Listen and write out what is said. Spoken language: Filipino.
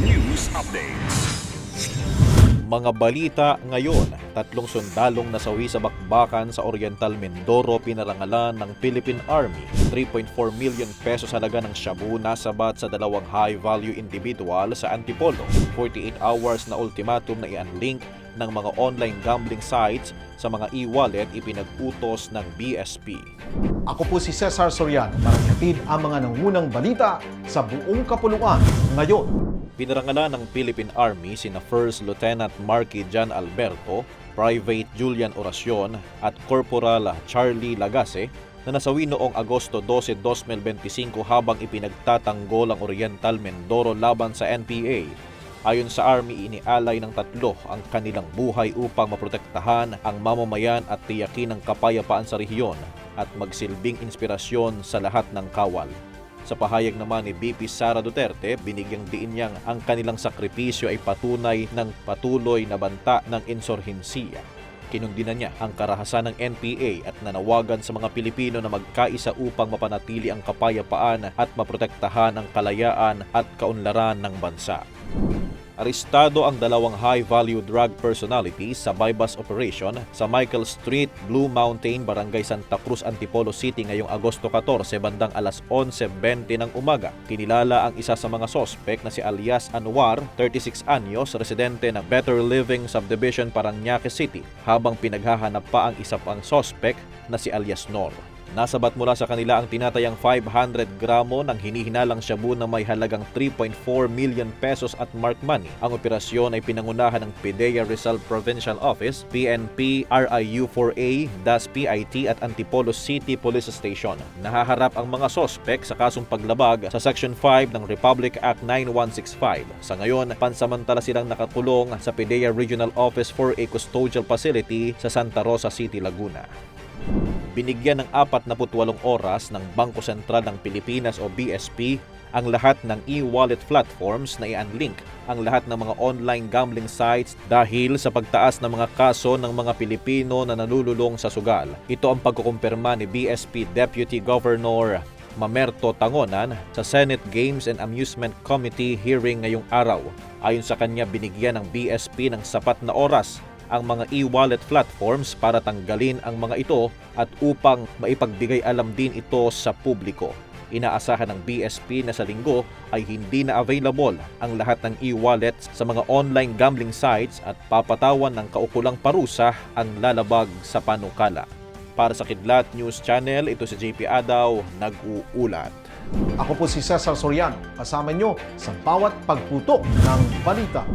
News Updates. Mga balita ngayon, tatlong sundalong nasawi sa bakbakan sa Oriental Mindoro pinarangalan ng Philippine Army. 3.4 million pesos halaga ng shabu nasabat sa dalawang high-value individual sa Antipolo. 48 hours na ultimatum na i-unlink ng mga online gambling sites sa mga e-wallet ipinag-utos ng BSP. Ako po si Cesar Soriano para ang mga nangunang balita sa buong kapuluan ngayon. Pinarangalan ng Philippine Army sina First Lieutenant Marky Jan Alberto, Private Julian Oracion at Corporal Charlie Lagase na nasawi noong Agosto 12, 2025 habang ipinagtatanggol ang Oriental Mindoro laban sa NPA. Ayon sa Army, inialay ng tatlo ang kanilang buhay upang maprotektahan ang mamamayan at tiyakin ang kapayapaan sa rehiyon at magsilbing inspirasyon sa lahat ng kawal. Sa pahayag naman ni BP Sara Duterte, binigyang diin niyang ang kanilang sakripisyo ay patunay ng patuloy na banta ng insurhensiya. Kinundina niya ang karahasan ng NPA at nanawagan sa mga Pilipino na magkaisa upang mapanatili ang kapayapaan at maprotektahan ang kalayaan at kaunlaran ng bansa. Arestado ang dalawang high-value drug personalities sa bypass operation sa Michael Street, Blue Mountain, Barangay Santa Cruz, Antipolo City ngayong Agosto 14 bandang alas 11.20 ng umaga. Kinilala ang isa sa mga sospek na si alias Anwar, 36 anyos, residente ng Better Living Subdivision, Paranaque City, habang pinaghahanap pa ang isa pang sospek na si alias Nor. Nasabat mula sa kanila ang tinatayang 500 gramo ng hinihinalang shabu na may halagang 3.4 million pesos at mark money. Ang operasyon ay pinangunahan ng PIDEA Rizal Provincial Office, PNP, RIU4A, DAS PIT at Antipolo City Police Station. Nahaharap ang mga sospek sa kasong paglabag sa Section 5 ng Republic Act 9165. Sa ngayon, pansamantala silang nakakulong sa PIDEA Regional Office for a Custodial Facility sa Santa Rosa City, Laguna binigyan ng 48 oras ng Bangko Sentral ng Pilipinas o BSP ang lahat ng e-wallet platforms na i-unlink ang lahat ng mga online gambling sites dahil sa pagtaas ng mga kaso ng mga Pilipino na nalululong sa sugal. Ito ang pagkukumpirma ni BSP Deputy Governor Mamerto Tangonan sa Senate Games and Amusement Committee hearing ngayong araw. Ayon sa kanya, binigyan ng BSP ng sapat na oras ang mga e-wallet platforms para tanggalin ang mga ito at upang maipagbigay alam din ito sa publiko. Inaasahan ng BSP na sa linggo ay hindi na available ang lahat ng e-wallets sa mga online gambling sites at papatawan ng kaukulang parusa ang lalabag sa panukala. Para sa Kidlat News Channel, ito si JP Adaw, nag-uulat. Ako po si Cesar Soriano, kasama nyo sa bawat pagputok ng balita.